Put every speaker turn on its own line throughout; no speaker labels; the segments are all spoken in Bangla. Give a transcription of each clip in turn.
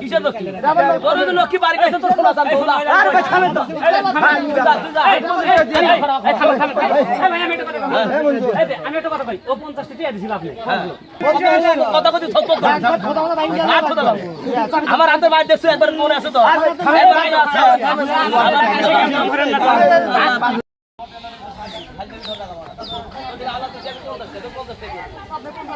কিসের লক্ষ্মী তোর লক্ষ্মী বাড়ি গেছে তোর শোনা যাবে না
আরে ভাই থামেন তো
আমি একটা কথা কই ও পঞ্চাশটা টিয়া দিছিল আপনি
কথা কথা থপ থপ আর কথা আমার হাতে বাইর দেখছ একবার মনে আছে তো একবার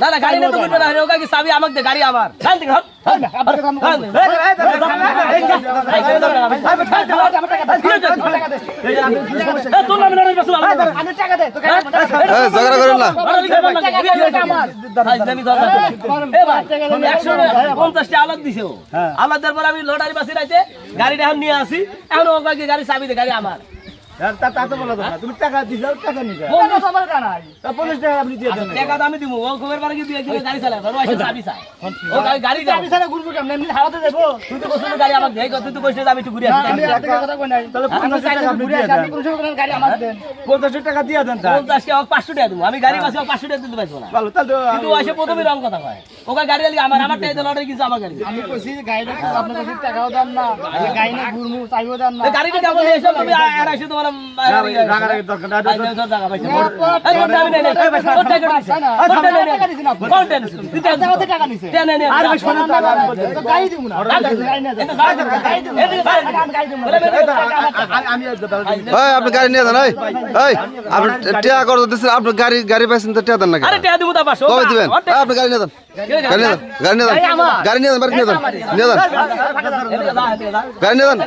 না
গাড়ি না
তো উঠবে না ওকে চাবি আমাকে দে গাড়ি
আবার গাল দে
হট ঝগড়া
পঞ্চাশটা আলাদ দিছে আলাদ দেওয়ার পর আমি লটারি বাসি রাইতে গাড়িটা এখন নিয়ে আসি এখন ওকে গাড়ি চাবি গাড়ি আমার
তুমি টাকা দিছো টাকা নিবে পঞ্চাশ টাকা আপনি দিয়ে দেন।
টাকা তো আমি দিব। ও খবর পারে কি দিয়ে কি গাড়ি চালায়। ও এসে চাবি চায়। ও গাড়ি গাড়ি যাও
আমি সারা ঘুরবো কেমন? এমনি হাওয়াতে যাব।
তুই তো বসে গাড়ি আমাকে দেয় তুই তো বসে আমি একটু ঘুরে আসি
আমি এত কথা কই নাই। তাহলে পঞ্চাশ টাকা আপনি ঘুরে আসি আপনি সময় গাড়ি আমার দেন।
পঞ্চাশ টাকা দিয়ে দেন স্যার।
পঞ্চাশ টাকা পাঁচশো টাকা দেবো। আমি গাড়ি বাসি পাঁচশো টাকা দিতে পারব না।
ভালো তাহলে
কিন্তু ও প্রথমে রং কথা কয়। ওকে গাড়ি আলি আমার আমার টাইতে লটারি কিন্তু আমার গাড়ি
আমি কইছি গাড়িটা আপনার কাছে টাকাও দেন না। গাড়ি না ঘুরমু চাইও দেন না।
গাড়িটা কেমন? এসে তুমি আর এসে তোমার
আপনি গাড়ি
নিয়ে যান আপনি টিয়া করে দিচ্ছেন আপনি গাড়ি গাড়ি পাইছেন তো টিয়া দেন না আপনি গাড়ি নিয়ে যান গাড়ি গাড়ি নেন গাড়ি নেন বাড়ি
নেন
গাড়ি
নেন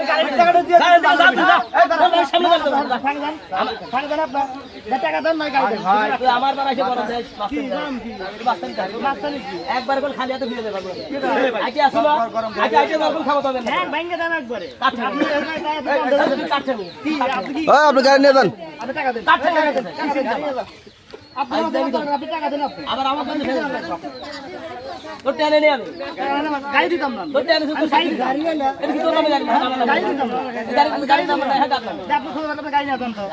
আপনি
গাড়ি নিয়ে যান।
আপনি আপনি টাকা দেন আপনি।
আবার আমার কাছে ফেলে তোর টেনে নেই আমি।
গাড়ি দিতাম না
তোর টেনে শুধু সাইড
গাড়ি না।
এটা কি তোর নামে গাড়ি? না?
গাড়ি
গাড়ি।
দিতাম না।
গাড়ি গাড়ি নাম্বার দেখা কাট নামে।
আপনি খোঁজ আপনি গাড়ি না দেন তো।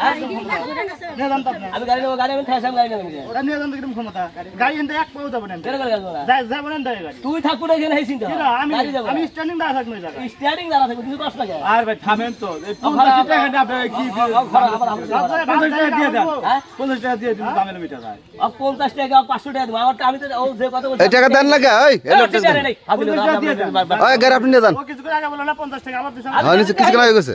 না দেন তো
আমি গাড়ি নেব গাড়ি আমি ঠেসাম গাড়ি নেব।
ওটা নিয়ে দেন কীরকম ক্ষমতা? গাড়ি এনতে এক পাও যাবেন
কেন করে যাব না?
যাই যাবেন এনতে গাড়ি।
তুই থাকব না এখানে চিন্তা
আমি আমি স্ট্যান্ডিং দাঁড়া থাকব এই জায়গায়।
স্টিয়ারিং দাঁড়া থাকবে কিছু কষ্ট লাগে
আর ভাই থামেন তো। এই পঞ্চাশ টাকা দিয়ে কি পঞ্চাশ টাকা দিয়ে দেন।
হ্যাঁ?
টাকা দিয়ে দিন দামের
এই টাকা দেন না কে? ওই আপনি নিয়ে যান।
কিছু
হয়ে হ্যাঁ, গেছে।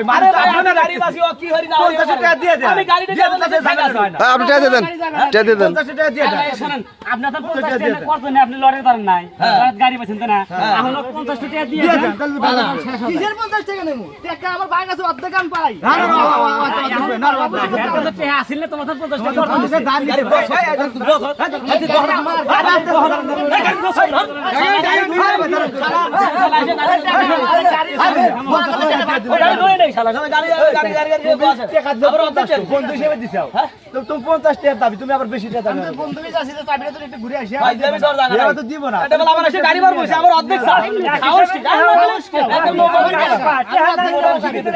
আপনি টাকা দেন
টাকা
দিয়ে দেন
আপনি
লড়াই করেন নাই গাড়ি পাচ্ছেন না এখন পঞ্চাশ টাকা দিয়ে
কিসের পঞ্চাশ টাকা নেব টাকা আমার ভাই কাছে অর্ধেক আমি পাই
আসিল না তোমার পঞ্চাশ টাকা এই শালা
সবাই গাড়ি গাড়ি গাড়ি গাড়ি টাকা
দাও আবার অর্ধেক বন্ধু হিসেবে দিছাও হ্যাঁ তুমি 50 টাকা দাবি তুমি আবার বেশি টাকা দাও আমি
বন্ধু হিসেবে আসি তো চাবিটা তুমি একটু ঘুরে আসি
ভাই দেবে সর দাও এটা তো দিব না এটা বলে আমার এসে গাড়ি বার বসে আবার
অর্ধেক স্যার খাওস কি একদম নো করে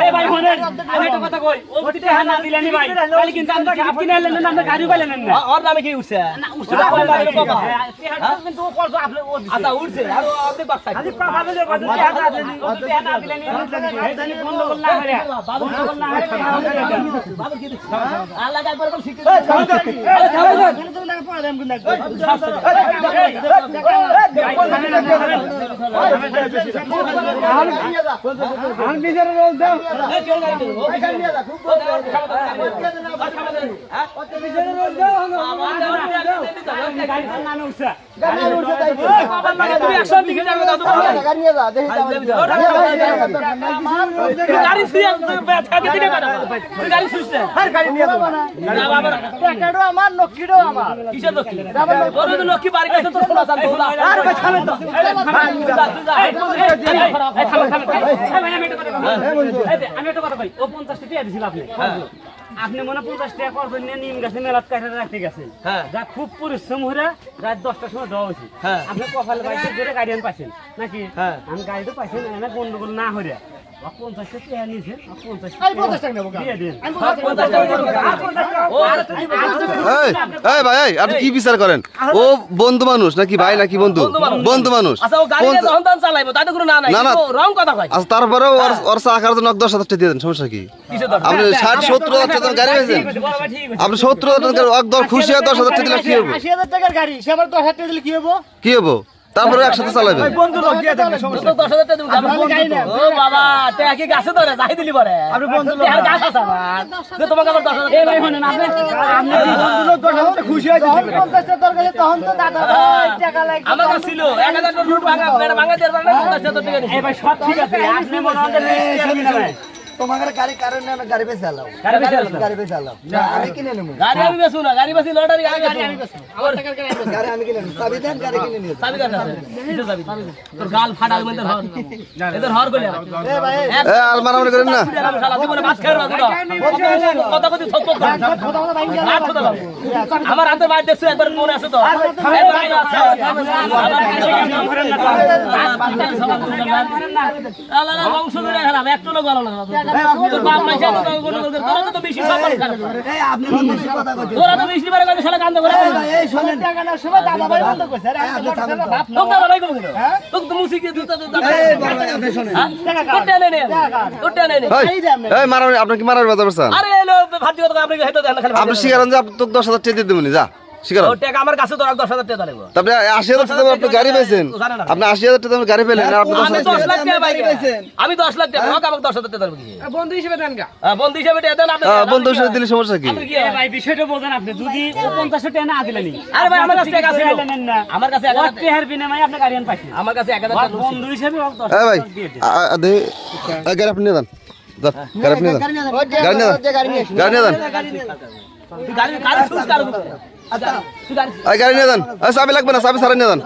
এই ভাই মনে আমি একটা কথা কই ওটি টাকা না দিলে নি ভাই খালি কিন্তু আমরা আপনি না লেন না আমরা গাড়ি বাইলেন না
আর নামে কি উঠছে
না
উঠছে না বাবা
কিন্তু ও কল আপনি ও দিছে
আচ্ছা উঠছে আর অর্ধেক বাক্স
খালি পাবা দিলে টাকা দিলে নি টাকা দিলে নি ফোন করলাম না হইরা টাকা আমাদের দিতে হবে।
বাবা কি দিচ্ছে আল্লাহ একবার করে শিখে
আমি নিজের রোল দাও আমার লক্ষ্মীটাও আমার
কিসের লক্ষ্মী লক্ষ্মী বাড়ি গেছে তোর শোনা জানতো না
আর ভাই থামেন তো
আমি একটা কথা ভাই ও পঞ্চাশ টাকা দিছিল আপনি আপনি মনে পঞ্চাশ টাকা করবেন নিয়ে নিম গাছে মেলাত কাঠে রাখতে গেছেন
হ্যাঁ।
যা খুব পরিশ্রম হয়ে রাত দশটার সময় দেওয়া হয়েছে
হ্যাঁ।
আপনি কপাল বাইকে জোরে গাড়ি পাইছেন নাকি
হ্যাঁ।
আমি গাড়ি তো পাইছেন এনে গন্ডগোল না হয়ে
আপনি কি বিচার করেন? ও বন্ধু মানুষ নাকি ভাই নাকি বন্ধু?
বন্ধু মানুষ। আচ্ছা না
না, আচ্ছা তারপরেও ওর চা খাওয়ার জন্য দশ হাজার টাকা দিয়ে দেন সমস্যা কি? আপনি ষাট সত্তর হাজার গাড়ি পেয়েছেন। আপনি সত্তর হাজার টাকা খুশি দশ হাজার টাকা দিলে
টাকার কি হব?
কি হব? তারপরে একসাথে চালাবেন।
বন্ধু লোক দিয়ে দেন
তুই তো টাকা দিবি, আমার বন্ধু
গাড়ি
তো।
না।
ও বাবা টাকা কি গাছে ধরে? যাই দিলি পরে।
আপনি বন্ধু লোক।
টাকার গাছ আছে আমার। যে তোমাকে আবার দশ টাকা
ভাই শুনেন আপনি আপনি
বন্ধু লোক দশ হাজার টাকা খুশি হয়েছে তখন তো দাদা টাকা লাগবে।
আমার কাছে ছিল। এক হাজার টাকা নোট ভাঙা ভাঙা না পঞ্চাশ হাজার টাকা দিছি।
এই ভাই সব ঠিক আছে। আপনি মনে হয়
তোমার গাড়ি কারণে আমি গাড়ি বেঁচে আলাম
গাড়ি বেশি আছে
গাড়ি বেঁচে আলাম আমি কিনে নেব
গাড়ি আমি না গাড়ি বেশি লটারি গাড়ি আমি আমার
গাড়ি আমি কিনে নেব চাবি দেন গাড়ি কিনে
চাবি? চাবি? তোর গাল ফাটাল মধ্যে হর এদের হর
এ আর মারামারি করেন না
শালা জীবনে ভাত খেয়ে না। কথা কথা পারব। আমার হাতে মার দেখছ একবার মনে আছে তো বংশ ধরে একটা লোক ভালো না।
আপনি শোনেন।
হ্যাঁ?
কি মারামারি বাজার করছেন?
আরে এলো ভাত কথা আপনি হেঁটে দেন না খালি ভাত
আপনি দশ হাজার টাকা দিয়ে দেবেন যা।
টাকা আমার কাছে দশ হাজার টাকা লাগবে
তারপরে টাকা আপনি গাড়ি পেয়েছেন আপনি টাকা গাড়ি পেলেন আর আপনি টাকা-
লাখ টাকা বাইক আমি দশ লাখ টাকা আমাকে দেবো কি বন্ধু হিসেবে দেন গা। বন্ধু হিসেবে টাকা দেন আপনি
আহ, বন্ধু হিসেবে দিলে সমস্যা কি?
আপনি কি
এ ভাই বিষয়টা বোঝেন আপনি যদি ও পঞ্চাশ টাকা না দিলেনি
আরে ভাই আমার কাছে টাকা ছিল।
নেন না।
আমার কাছে এক
ওর বিনিময়ে আপনি গাড়ি আন পাইছেন
আমার কাছে টাকা
বন্ধু হিসেবে
ভাই
দিন।
গাড়ি আপনি গাড়ি নিয়ে গাড়ি নিয়ে গাড়ি নিয়ে
গাড়ি গাড়ি গাড়ি
গাড়ি নিয়ে যান। চাবি লাগবে না চাবি সারা নিয়ে যান।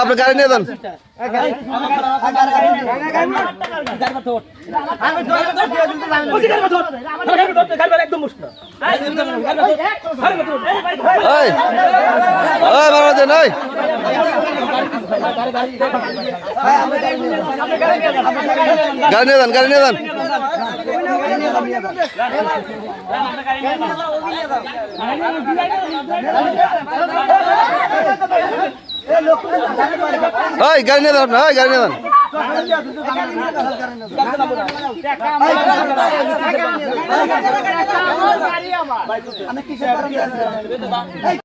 আপনি গাড়ি নিয়ে যান।
একদম মুশকিল গাড়ি
নিয়ে যান গাড়ি নিয়ে যান। এই গাড়ি নিয়ে আপনি এই গাড়ি নিয়ে যান।
আমি আমার